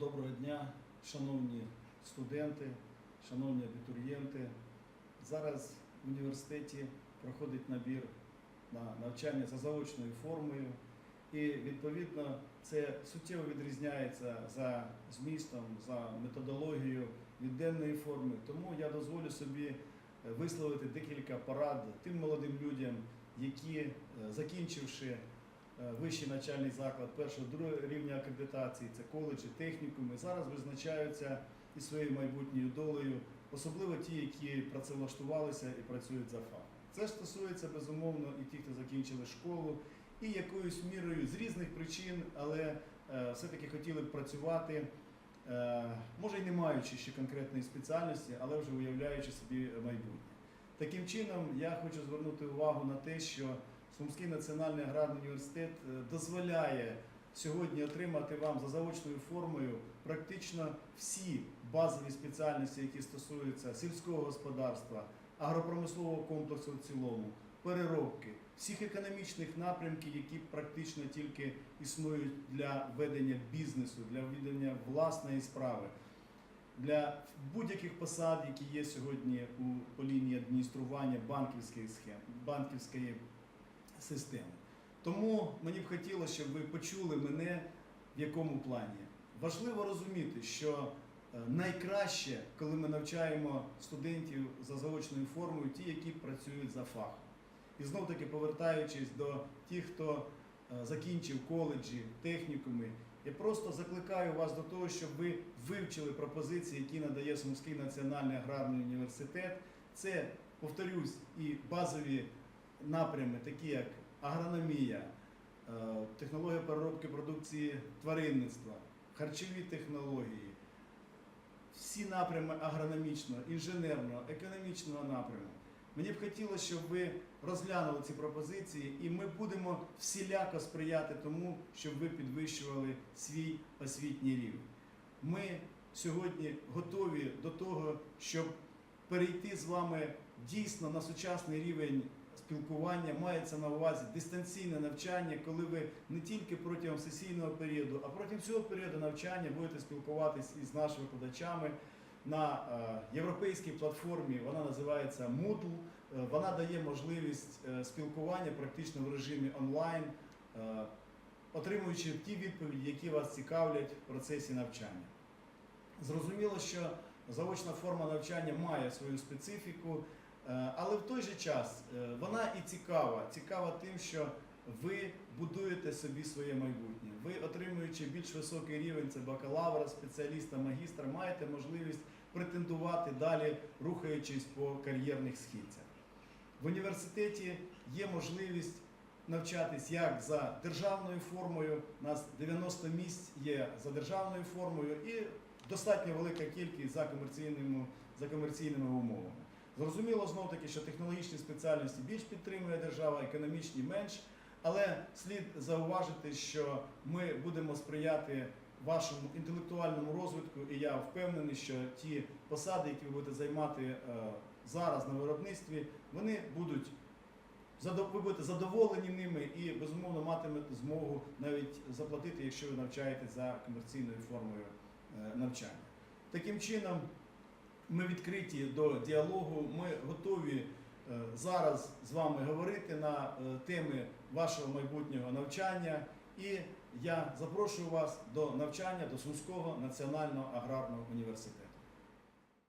Доброго дня, шановні студенти, шановні абітурієнти. Зараз в університеті проходить набір на навчання за заочною формою, і відповідно це суттєво відрізняється за змістом, за методологією від денної форми. Тому я дозволю собі е, висловити декілька порад тим молодим людям, які, е, закінчивши вищий навчальний заклад першого другого рівня акредитації, це коледжі, технікуми, зараз визначаються і своєю майбутньою долею, особливо ті, які працевлаштувалися і працюють за фахом. Це стосується безумовно і тих, хто закінчили школу, і якоюсь мірою з різних причин, але е, все-таки хотіли б працювати, е, може й не маючи ще конкретної спеціальності, але вже уявляючи собі майбутнє. Таким чином, я хочу звернути увагу на те, що Сумський національний аграрний університет е, дозволяє сьогодні отримати вам за заочною формою практично всі базові спеціальності, які стосуються сільського господарства, агропромислового комплексу в цілому, переробки, всіх економічних напрямків, які практично тільки існують для ведення бізнесу, для ведення власної справи. Для будь-яких посад, які є сьогодні у по лінії адміністрування банківських схем, банківської системи. Тому мені б хотілося, щоб ви почули мене в якому плані. Важливо розуміти, що е, найкраще, коли ми навчаємо студентів за заочною формою, ті, які працюють за фахом. І знов таки повертаючись до тих, хто е, закінчив коледжі, технікуми, я просто закликаю вас до того, щоб ви вивчили пропозиції, які надає Сумський національний аграрний університет. Це, повторюсь, і базові напрями, такі як агрономія, е, технологія переробки продукції тваринництва, харчові технології, всі напрями агрономічного, інженерного, економічного напряму. Мені б хотілося, щоб ви розглянули ці пропозиції, і ми будемо всіляко сприяти тому, щоб ви підвищували свій освітній рівень. Ми сьогодні готові до того, щоб перейти з вами дійсно на сучасний рівень спілкування. Мається на увазі дистанційне навчання, коли ви не тільки протягом сесійного періоду, а протягом всього періоду навчання будете спілкуватись із нашими викладачами на е, європейській платформі. Вона називається Moodle. Е, Вона дає можливість е, спілкування практично в режимі онлайн, отримуючи ті відповіді, які вас цікавлять в процесі навчання. Зрозуміло, що заочна форма навчання має свою специфіку, але в той же час е, вона і цікава. Цікава тим, що ви будуєте собі своє майбутнє. Ви, отримуючи більш високий рівень, це бакалавра, спеціаліста, магістра, маєте можливість претендувати далі, рухаючись по кар'єрних східцях. В університеті є можливість навчатись як за державною формою, у нас 90 місць є за державною формою і достатньо велика кількість за комерційними, за комерційними умовами. Зрозуміло знов таки, що технологічні спеціальності більш підтримує держава, економічні менш. Але слід зауважити, що ми будемо сприяти вашому інтелектуальному розвитку, і я впевнений, що ті посади, які ви будете займати е, зараз на виробництві, вони будуть ви будете задоволені ними і безумовно матимете змогу навіть заплатити, якщо ви навчаєтесь за комерційною формою е, навчання. Таким чином, ми відкриті до діалогу, ми готові е, зараз з вами говорити на е, теми вашого майбутнього навчання. І я запрошую вас до навчання до Сумського національного аграрного університету.